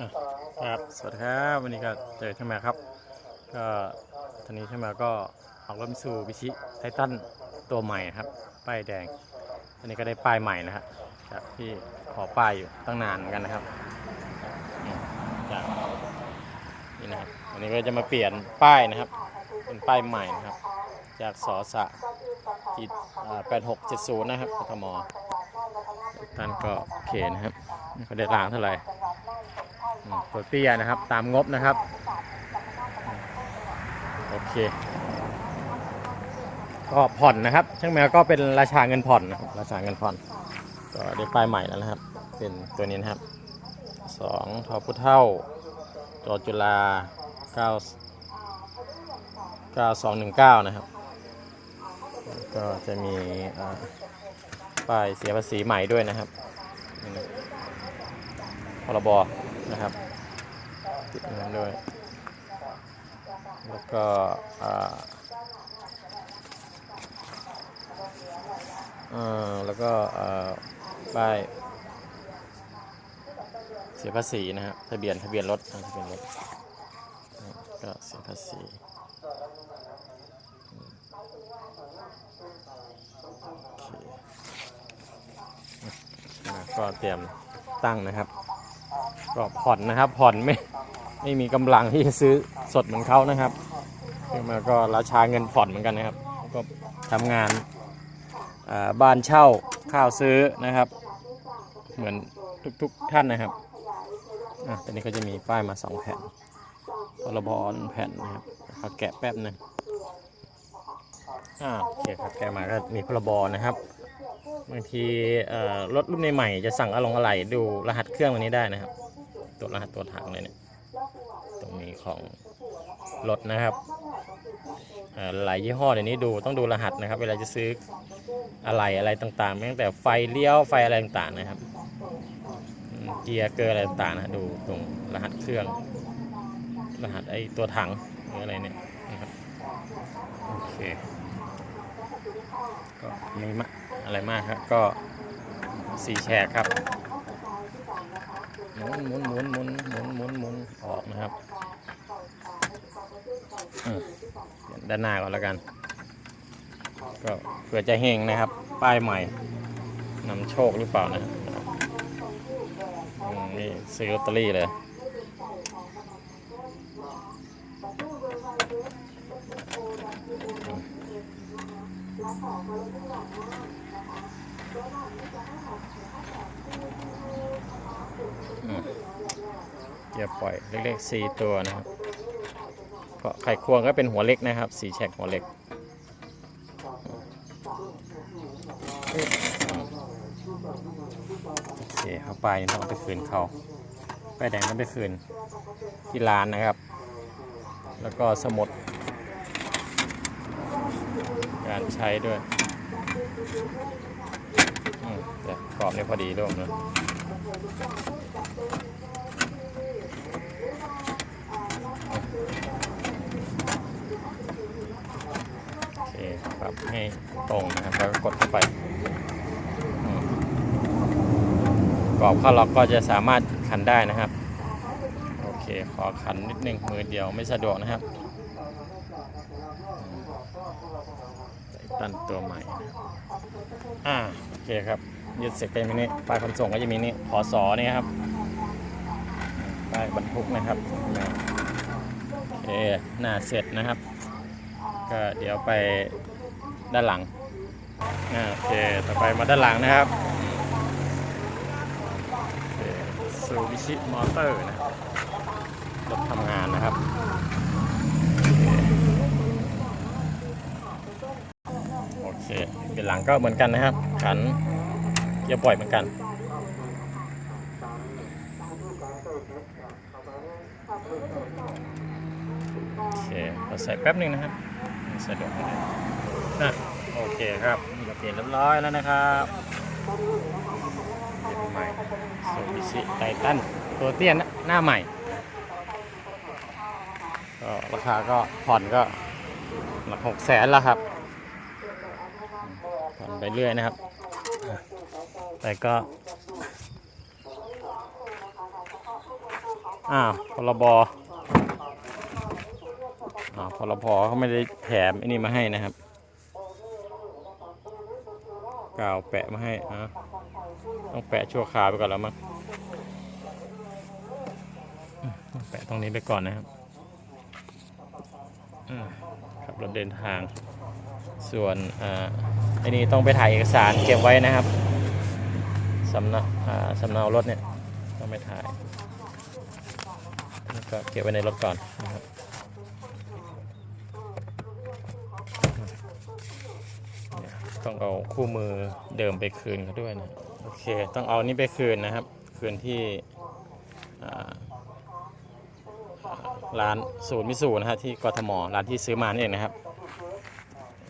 ครับ สวัสดีครับวันนี้ก็เจอช่างแมวครับ ก็ตอนนี้ช่างแมวก็ออกรถมิสูบิชิไททันตัวใหม่ครับ ป้ายแดง ตอนนี้ก็ได้ป้ายใหม่นะฮะจากที่ขอป้ายอยู่ตั้งนานเหมือนกันนะครับจากนี่นะครับวันนี้ก็จะมาเปลี่ยนป้ายนะครับ เป็นป้ายใหม่นะครับ จากสอสะจิตแปดหกเจ็ดศูนย์นะครับกทมท่านก็โอเคนะครับไม่ค่อยได้ล้างเท่าไหร่ ตัวเตี้ยนะครับ ตามงบนะครับ โอเค ก็ผ่อนนะครับ ช่างแมวก็เป็นราชาเงินผ่อนนะครับ ราชาเงินผ่อน ก็ได้ป้ายใหม่แล้วนะครับ เป็นตัวนี้นะครับสองทอพุเท่าจอจุฬาเก้าเก้าสองหนึ่งเก้านะครับ ก็จะมีป้ายเสียภาษีใหม่ด้วยนะครับพรบ นะครับ ติดนั้นด้วย แล้วก็แล้วก็ป้ายเสียภาษีนะครับทะเบียนทะเบียนรถทะเบียนรถก็เสียภาษีก็เตรียมตั้งนะครับ ก็ผ่อนนะครับผ่อนไม่ไม่มีกำลังที่จะซื้อสดเหมือนเขานะครับขึ้นมาก็ราชาเงินผ่อนเหมือนกันนะครับ ก็ทำงานบ้านเช่าข้าวซื้อนะครับ เหมือนทุกๆทท่านนะครับอะตอนนี้ก็จะมีป้ายมาสองแผ่นพรบหนึ่งแผ่นนะครับขอแกะแป๊บหนึงอ่าโอเคครับแกะมาก็มีพรบนะครับบางทีเอ่อรถรุ่นใหม่ๆจะสั่งอลงอะไหล่ดูรหัสเครื่องวันนี้ได้นะครับ ตัวรหัสตัวถังเลยเนี่ยตรงนี้ของรถนะครับหลายยี่ห้อเดี๋ยวนี้ดูต้องดูรหัสนะครับ เวลาจะซื้ออะไรอะไรต่างๆตั้งแต่ไฟเลี้ยวไฟอะไรต่างๆนะครับเกียร์เกอร์อะไรต่างๆนะดูตรงรหัสเครื่อง รหัสไอตัวถังหรืออะไรเนี่ยนะครับโอเคก็ไม่มะอะไรมากครับก็สี่แฉกครับ หมุนหมุนหมุนหมุนหมุนหมุนหมุนออกนะครับด้านหน้าก่อนแล้วกัน ก็เผื่อจะเฮงนะครับ ป้ายใหม่นำโชคหรือเปล่านะนี่ซื้อลอตเตอรี่เลยอืมเกียร์ปล่อยเล็กๆสี่ตัวนะครับก็ไข่ควงก็เป็นหัวเล็กนะครับสีแฉกหัวเล็กโอเคเข้าไปต้องไปคืนเขาไปแดงต้องไปคืนที่ร้านนะครับ แล้วก็สมุดการใช้ด้วย แต่กรอบนี่พอดีร่วมเลยโอปรับให้ตรงนะครับแล้วก็กดเข้าไปกรอบเข้าล็อกก็จะสามารถขันได้นะครับ โอเค ขอขันนิดนึงมือเดียวไม่สะดวกนะครับอืมใส่ ตันตัวใหม่นะอ่าโอเคครับยึดเสร็จเป็นมินิป้ายขนส่งก็จะมีนี่ขอสอนี่ครับป้ายบรรทุกนะครับโอเคหน้าเสร็จนะครับ ก็เดี๋ยวไปด้านหลังอ่าโอเคต่อไปมาด้านหลังนะครับซูบิชิมอเตอร์นะรถทำงานนะครับ โอ เคเป็นหลังก็เหมือนกันนะครับ ขันเกียร์ปล่อยเหมือนกัน โอเคเราใส่แป๊บนึงนะครับสะดวกนะโอเคครับนี่ก็เปลี่ยนเรียบร้อยแล้วนะครับเปลี่ยนใหม่ซูบิชิไททันตัวเตี้ยนหน้าใหม่ก็ราคาก็ผ่อนก็หลักหกแสนแล้วครับ ไปเรื่อยนะครับอะแต่ก็ อ้าวพรบอ้าวพรบเขาไม่ได้แถมไอ้นี่มาให้นะครับกาวแปะมาให้อะต้องแปะชั่วคราวไปก่อนแล้วมั้งอืมต้องแปะตรงนี้ไปก่อนนะครับอ่าขับรถเดินทาง ส่วนอ่าไอ้นี่ต้องไปถ่ายเอกสารเก็บไว้นะครับสำเนาสำเนารถเนี่ยต้องไปถ่ายแล้วก็เก็บไว้ในรถก่อนนะครับต้องเอาคู่มือเดิมไปคืนเขาด้วยนะโอเค ต้องเอานี่ไปคืนนะครับ คืนที่ร้านศูนย์มิสูนะฮะที่กทมร้านที่ซื้อมานี่เองนะครับ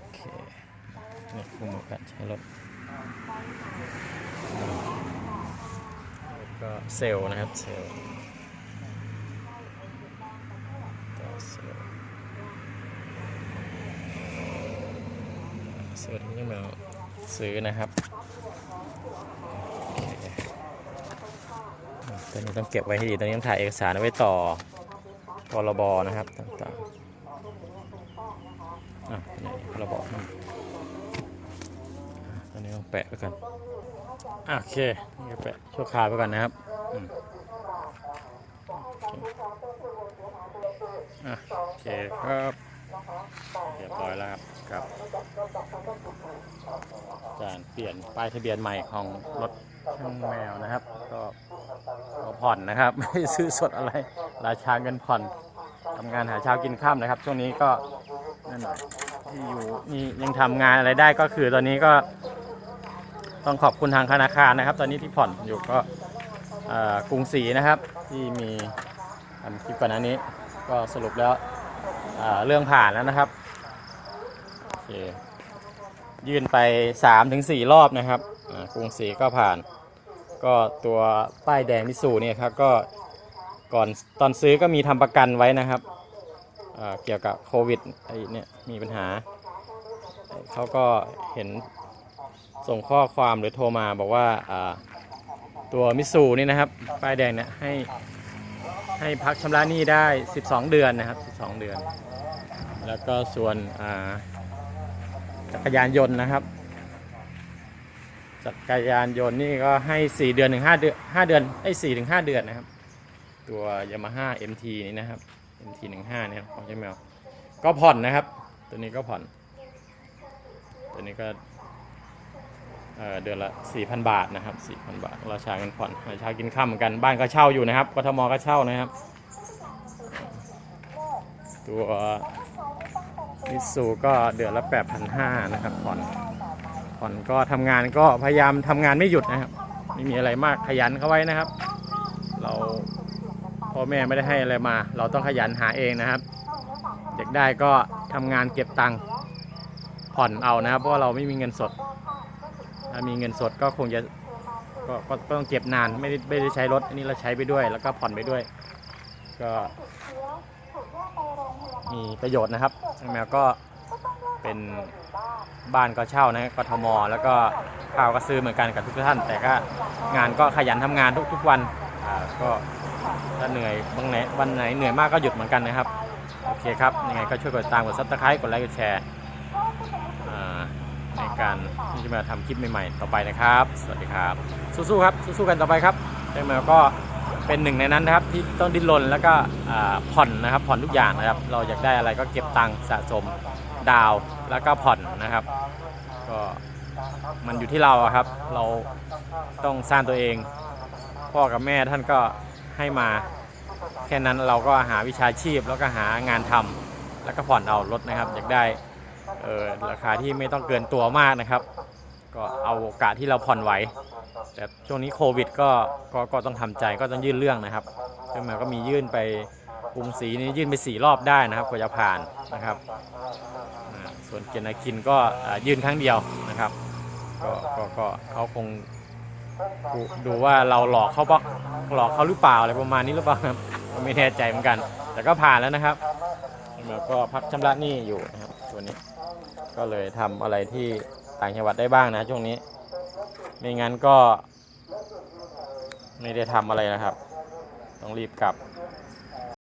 โอเคนี่คู่มือ การใช้รถก็เซลล์นะครับ เซลล์ต่อเสือเสือที่ยังมาซื้อนะครับโอเคอะตัวนี้ต้องเก็บไว้ให้ดีตอนนี้ต้องถ่ายเอกสารไว้ต่อพรบนะครับต่างๆอะพรบอืมอะตัวนี้ต้อง แปะไว้ก่อนอะโอเคนี่ก็แปะชั่วคราวไปก่อนนะครับอืมอะโอเคครับเรียบร้อยแล้วครับครับจานเปลี่ยนป้ายทะเบียนใหม่ของรถช่างแมวนะครับ ก็ก็ผ่อนนะครับ ไม่ได้ซื้อสดอะไร ราชาเงินผ่อนทำงานหาเช้ากินข้ามนะครับ ช่วงนี้ก็นั่นหน่อยที่อยู่นี่ยังทำงานอะไรได้ก็คือตอนนี้ก็ ต้องขอบคุณทางธนาคารนะครับ ตอนนี้ที่ผ่อนอยู่ก็กรุงศรีนะครับ ที่มีทำคลิปก่อนหน้านี้ก็สรุปแล้วเรื่องผ่านแล้วนะครับโอเคยื่นไป 3-4ถึงรอบนะครับกรุงศรีก็ผ่าน ก็ตัวป้ายแดงมิสูเนี่ยครับก็ก่อนตอนซื้อก็มีทำประกันไว้นะครับเกี่ยวกับโควิดไอ้เนี่ยมีปัญหาเขาก็เห็น ส่งข้อความหรือโทรมาบอกว่าตัวมิสูนี่นะครับป้ายแดงเนี่ยให้ให้พักชำระหนี้ได้ 12 เดือนนะครับ 12 เดือน แล้วก็ส่วนจักรยานยนต์นะครับ จักรยานยนต์นี่ก็ให้ 4 เดือนถึง5เดือน5เดือนไอ้4ถึง5เดือนนะครับ ตัว Yamaha MT นี่นะครับ MT 15เนี่ยของเจ้แมวก็ผ่อนนะครับ ตัวนี้ก็ผ่อน ตัวนี้ก็ เเดือนละ 4,000 บาทนะครับ 4,000 บาท ราชาเงินผ่อนราชากินข้ามเหมือนกัน บ้านก็เช่าอยู่นะครับกทมก็เช่านะครับ ตัวมิตซูก็เดือนละ 8,500นะครับผ่อนผ่อนก็ทำงานก็พยายามทำงานไม่หยุดนะครับ ไม่มีอะไรมากขยันเข้าไว้นะครับ เราพ่อแม่ไม่ได้ให้อะไรมา เราต้องขยันหาเองนะครับเด็กได้ก็ทำงานเก็บตังค์ผ่อนเอานะครับ เพราะเราไม่มีเงินสด ถ้ามีเงินสดก็คงจะก็ก็ก็ต้องเก็บนานไม่ได้ไม่ได้ใช้รถอันนี้เราใช้ไปด้วย แล้วก็ผ่อนไปด้วย ก็มีประโยชน์นะครับแมวก็เป็นบ้านก็เช่านะกทม แล้วก็ข้าวก็ซื้อเหมือนกันกับทุกท่าน แต่ก็งานก็ขยันทำงานทุกทุกๆวันก็ถ้าเหนื่อยบางไหนวันไหนเหนื่อยมากก็หยุดเหมือนกันนะครับ โอเคครับยังไงก็ช่วยกดติดตามกดซับสไครต์กดไลค์กดแชร์ ในการที่จะมาทำคลิปใหม่ๆ ต่อไปนะครับ สวัสดีครับ สู้ๆครับ สู้ๆกันต่อไปครับแตงโมก็เป็นหนึ่งในนั้นนะครับที่ต้องดิ้นรนแล้วก็ผ่อนนะครับผ่อนทุกอย่างนะครับ เราอยากได้อะไรก็เก็บตังค์สะสมดาวแล้วก็ผ่อนนะครับ ก็มันอยู่ที่เราครับ เราต้องสร้างตัวเอง พ่อกับแม่ท่านก็ให้มา แค่นั้นเราก็หาวิชาชีพแล้วก็หางานทำแล้วก็ผ่อนเอารถนะครับ อยากได้ เออราคาที่ไม่ต้องเกินตัวมากนะครับ ก็เอาโอกาสที่เราผ่อนไหวแต่ช่วงนี้โควิดก็ก็ก็ต้องทำใจก็ต้องยื่นเรื่องนะครับซึ่งมันก็มียื่นไปกรุงศรีนี่ยื่นไปสี่รอบได้นะครับกว่าจะผ่านนะครับ ส่วนเกียรตินาคินก็ยื่นครั้งเดียวนะครับก็ก็ก็เขาคงดูว่าเราหลอกเขาปะหลอกเขาหรือเปล่าอะไรประมาณนี้หรือเปล่าครับไม่แน่ใจเหมือนกัน แต่ก็ผ่านแล้วนะครับแล้วก็พักชำระหนี้อยู่นะครับตัวนี้ ก็เลยทำอะไรที่ต่างจังหวัดได้บ้างนะช่วงนี้ ไม่งั้นก็ ไม่ได้ทำอะไรนะครับตต้องรีบกลับ